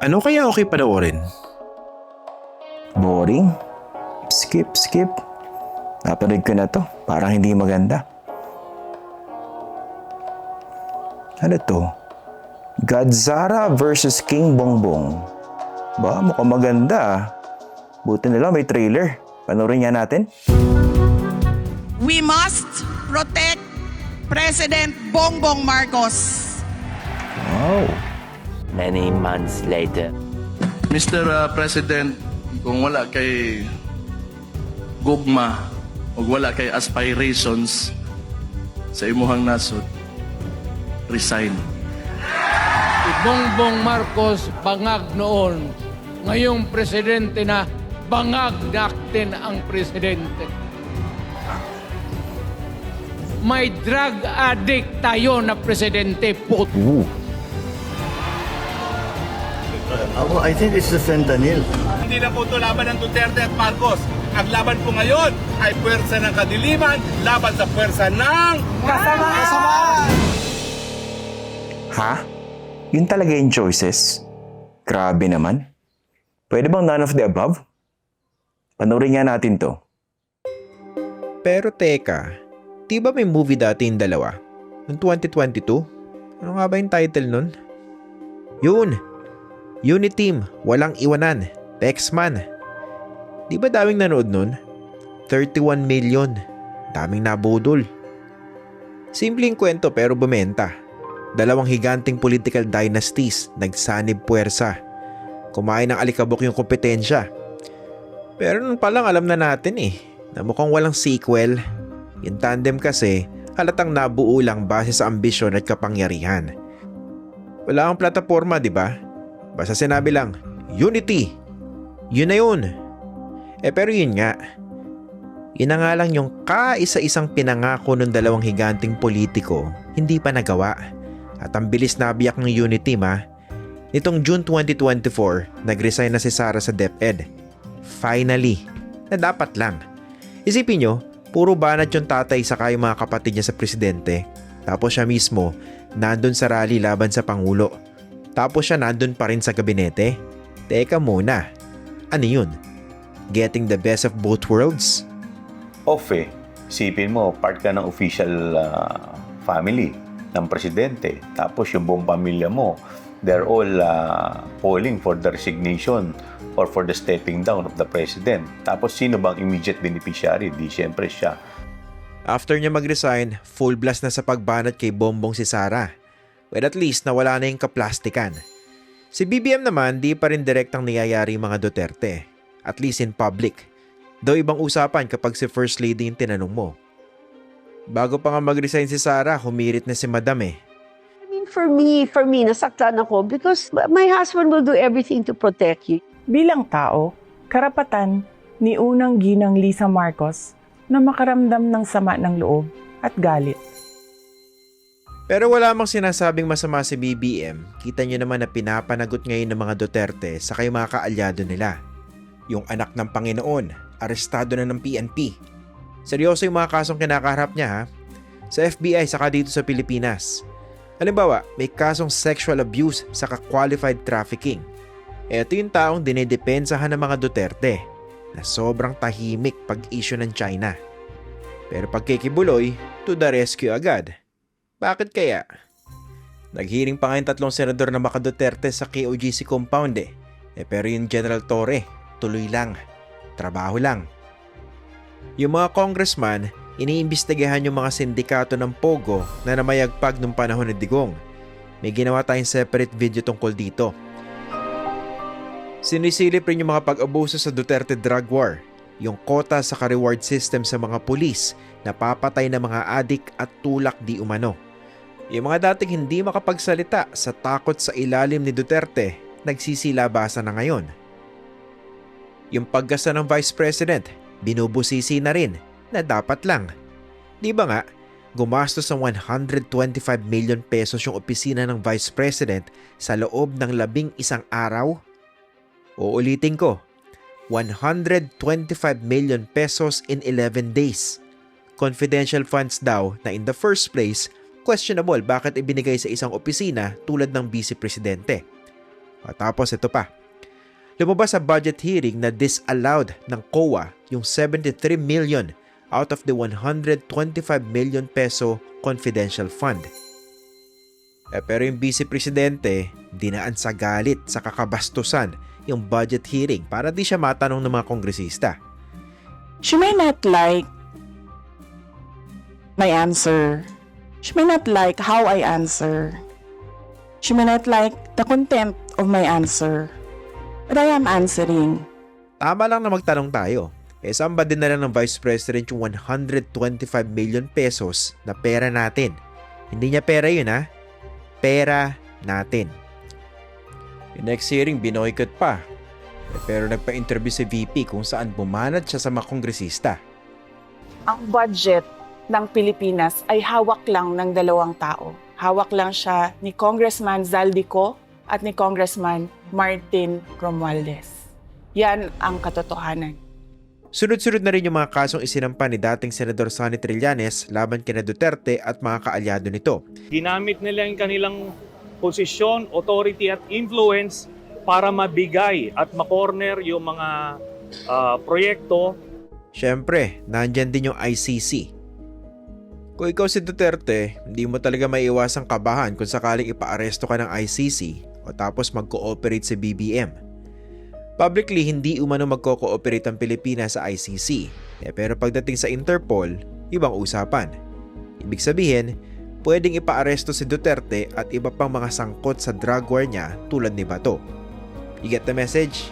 Ano kaya okay panoorin? Boring? Skip, skip. Napanood ko na to. Parang hindi maganda. Ano to? Godzilla versus King Bongbong. Ba, mukhang maganda ah. Buti nila may trailer. Panoorin nga natin. We must protect President Bongbong Marcos. Wow. Many months later. Mr. uh, President, kung wala kay gugma o wala kay aspirations sa imuhang nasod, resign. Si Bongbong Marcos bangag noon. Ngayong presidente na, bangag natin ang presidente. May drug addict tayo na presidente, put. Ako, I think it's the fentanyl. Hindi na po ito laban ng Duterte at Marcos. Ang laban po ngayon ay pwersa ng kadiliman laban sa pwersa ng Ha? Yun talaga yung choices? Grabe naman. Pwede bang none of the above? Panoorin nga natin to. Pero teka, di ba may movie dati yung dalawa? Noong 2022? Ano nga ba yung title nun? Yun! Uniteam, Walang Iwanan, Pexman. Di ba daming nanood nun? 31 million. Daming nabudol. Simpleng kwento pero bumenta. Dalawang higanting political dynasties nagsanib puwersa. Kumain ng alikabok yung kompetensya. Pero nun palang alam na natin eh, na mukhang walang sequel. Yung tandem kasi, halatang nabuo lang base sa ambisyon at kapangyarihan. Wala kang plataforma, di ba? Basta sinabi lang, Unity! Yun na yun! Eh pero yun nga, yun nga lang yung kaisa-isang pinangako ng dalawang higanting politiko, hindi pa nagawa. At ang bilis na biyak ng Unity ma, nitong June 2024, nag-resign na si Sara sa DepEd. Finally, na dapat lang. Isipin nyo, puro banat yung tatay sa yung mga kapatid niya sa presidente. Tapos siya mismo, nandun sa rally laban sa Pangulo. Tapos siya nandun pa rin sa gabinete. Teka muna, ano yun? Getting the best of both worlds? off eh. Isipin mo, part ka ng official ah, family ng presidente. Tapos yung buong pamilya mo, they're all ah, calling for the resignation or for the stepping down of the president. Tapos sino bang immediate beneficiary? Di syempre siya. After niya mag-resign, full blast na sa pagbanat kay Bombong si Sara. But at least nawala na yung kaplastikan. Si BBM naman di pa rin direktang niyayari mga Duterte. At least in public. Though ibang usapan kapag si First Lady yung tinanong mo. Bago pa nga mag-resign si Sara, humirit na si Madam eh. I mean, for me, for me, nasaktan ako because my husband will do everything to protect you. Bilang tao, karapatan ni unang ginang Lisa Marcos na makaramdam ng sama ng loob at galit. Pero wala mang sinasabing masama si BBM, kita nyo naman na pinapanagot ngayon ng mga Duterte sa kay mga kaalyado nila. Yung anak ng Panginoon, arestado na ng PNP. Seryoso yung mga kasong kinakaharap niya ha. Sa FBI saka dito sa Pilipinas. Halimbawa, may kasong sexual abuse saka qualified trafficking. Ito yung taong dinidepensahan ng mga Duterte na sobrang tahimik pag issue ng China. Pero pag kikibuloy, to the rescue agad. Bakit kaya? Naghiring pa nga yung tatlong senador na Maka Duterte sa KOGC compound eh. eh pero yung General Torre, tuloy lang. Trabaho lang. Yung mga congressman, iniimbestigahan yung mga sindikato ng Pogo na namayagpag nung panahon ni Digong. May ginawa tayong separate video tungkol dito. Sinisilip rin yung mga pag-abuso sa Duterte drug war, yung kota sa ka-reward system sa mga pulis na papatay ng mga adik at tulak di umano. Yung mga dating hindi makapagsalita sa takot sa ilalim ni Duterte, nagsisilabasan na ngayon. Yung paggasa ng Vice President, binubusisi na rin na dapat lang. Di ba nga, gumastos ng 125 million pesos yung opisina ng Vice President sa loob ng labing isang araw? Uulitin ko, 125 million pesos in 11 days. Confidential funds daw na in the first place, questionable bakit ibinigay sa isang opisina tulad ng Vice Presidente. Tapos ito pa. Lumabas sa budget hearing na disallowed ng COA yung 73 million out of the 125 million peso confidential fund. Eh, pero yung vice presidente, dinaan sa galit sa kakabastusan yung budget hearing para di siya matanong ng mga kongresista. She may not like my answer. She may not like how I answer. She may not like the content of my answer. But I am answering. Tama lang na magtanong tayo. Eh saan ba din na lang ng Vice President yung 125 million pesos na pera natin? Hindi niya pera yun ha. Pera natin. Yung next hearing, binoykot pa. Eh, pero nagpa-interview si VP kung saan bumanat siya sa mga kongresista. Ang budget ng Pilipinas ay hawak lang ng dalawang tao. Hawak lang siya ni Congressman Zaldico at ni Congressman Martin Romualdez. Yan ang katotohanan. Sunod-sunod na rin yung mga kasong isinampa ni dating Senador Sonny Trillanes laban kina Duterte at mga kaalyado nito. ginamit nila yung kanilang posisyon, authority at influence para mabigay at makorner yung mga ah, proyekto Siyempre, nandyan din yung ICC. Kung ikaw si Duterte, hindi mo talaga maiiwasang kabahan kung sakaling ipaaresto ka ng ICC o tapos mag-cooperate sa BBM. Publicly, hindi umano magko-cooperate ang Pilipinas sa ICC. Eh, pero pagdating sa Interpol, ibang usapan. Ibig sabihin, pwedeng ipaaresto si Duterte at iba pang mga sangkot sa drug war niya tulad ni Bato. You get the message?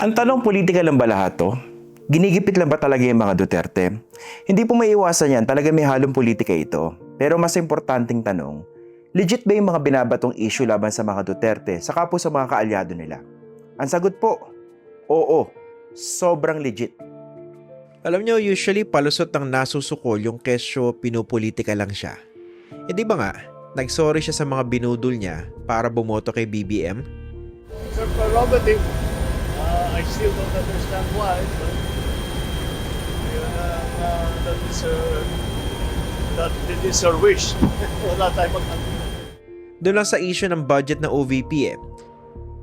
Ang tanong politikal lang ba to? Ginigipit lang ba talaga yung mga Duterte? Hindi po may iwasan yan, talaga may halong politika ito. Pero mas importanteng tanong, legit ba yung mga binabatong issue laban sa mga Duterte saka po sa mga kaalyado nila? Ang sagot po, oo, sobrang legit. Alam nyo, usually palusot ng nasusukol yung kesyo pinupolitika lang siya. E di ba nga, nagsorry siya sa mga binudol niya para bumoto kay BBM? It's a prerogative. Uh, I still don't understand why, but uh, uh, that is her, that it is her wish. Wala tayong mag Doon lang sa issue ng budget ng OVP eh.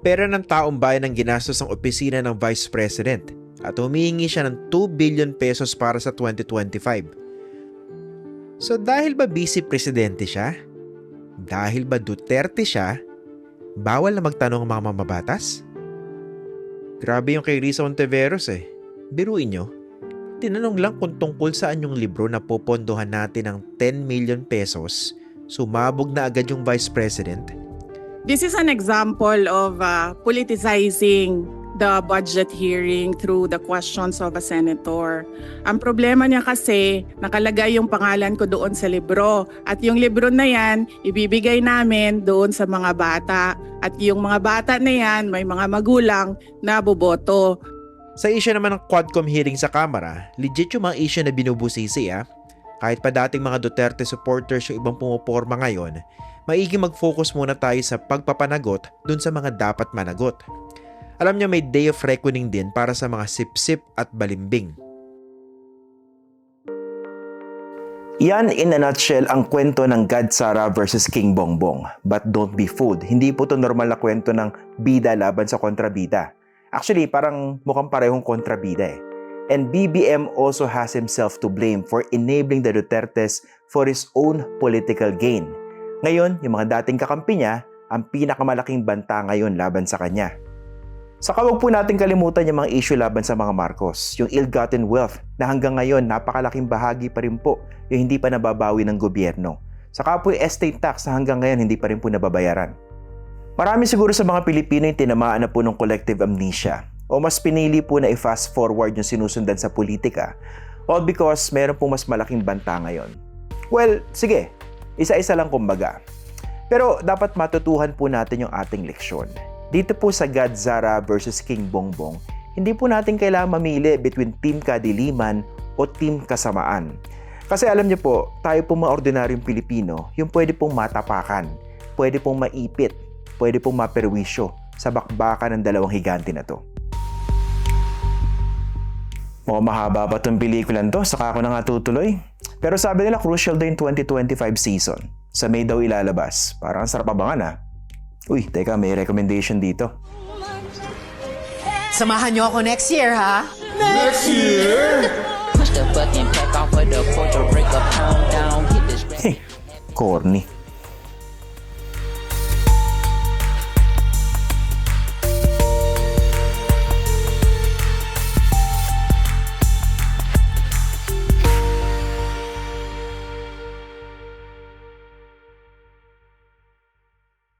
Pera ng taong bayan ang ginastos ng opisina ng Vice President at humihingi siya ng 2 billion pesos para sa 2025. So dahil ba vice presidente siya? Dahil ba Duterte siya? Bawal na magtanong ang mga mamabatas? Grabe yung kay Risa Ontiveros eh. Biruin nyo, tinanong lang kung tungkol saan yung libro na popondohan natin ng 10 million pesos, sumabog na agad yung Vice President. This is an example of uh, politicizing the budget hearing through the questions of a senator. Ang problema niya kasi, nakalagay yung pangalan ko doon sa libro. At yung libro na yan, ibibigay namin doon sa mga bata. At yung mga bata na yan, may mga magulang na boboto. Sa issue naman ng Quadcom hearing sa Kamara, legit yung mga issue na binubusisi ah. Kahit pa dating mga Duterte supporters yung ibang pumoporma ngayon, maigi mag-focus muna tayo sa pagpapanagot dun sa mga dapat managot. Alam niyo may day of reckoning din para sa mga sip-sip at balimbing. Yan in a nutshell ang kwento ng God Sara versus King Bongbong. But don't be fooled. Hindi po to normal na kwento ng bida laban sa kontrabida. Actually, parang mukhang parehong kontrabida eh. And BBM also has himself to blame for enabling the Dutertes for his own political gain. Ngayon, yung mga dating kakampi niya, ang pinakamalaking banta ngayon laban sa kanya. Saka huwag po natin kalimutan yung mga issue laban sa mga Marcos, yung ill-gotten wealth na hanggang ngayon napakalaking bahagi pa rin po yung hindi pa nababawi ng gobyerno. Saka po yung estate tax na hanggang ngayon hindi pa rin po nababayaran. Marami siguro sa mga Pilipino yung tinamaan na po ng collective amnesia o mas pinili po na i-fast forward yung sinusundan sa politika all because meron po mas malaking banta ngayon. Well, sige, isa-isa lang kumbaga. Pero dapat matutuhan po natin yung ating leksyon. Dito po sa Godzara versus King Bongbong, hindi po natin kailangan mamili between Team Kadiliman o Team Kasamaan. Kasi alam niyo po, tayo po mga ordinaryong Pilipino, yung pwede pong matapakan, pwede pong maipit, pwede pong maperwisyo sa bakbakan ng dalawang higante na to. Mukhang mahaba pa itong pelikulan to, saka ako na nga tutuloy. Pero sabi nila crucial daw yung 2025 season. Sa May daw ilalabas. Parang ang sarap abangan ha. Uy, teka, may recommendation dito. Samahan niyo ako next year, ha? Push the fucking pack off of the porch or break a pound down. Hit the Corny.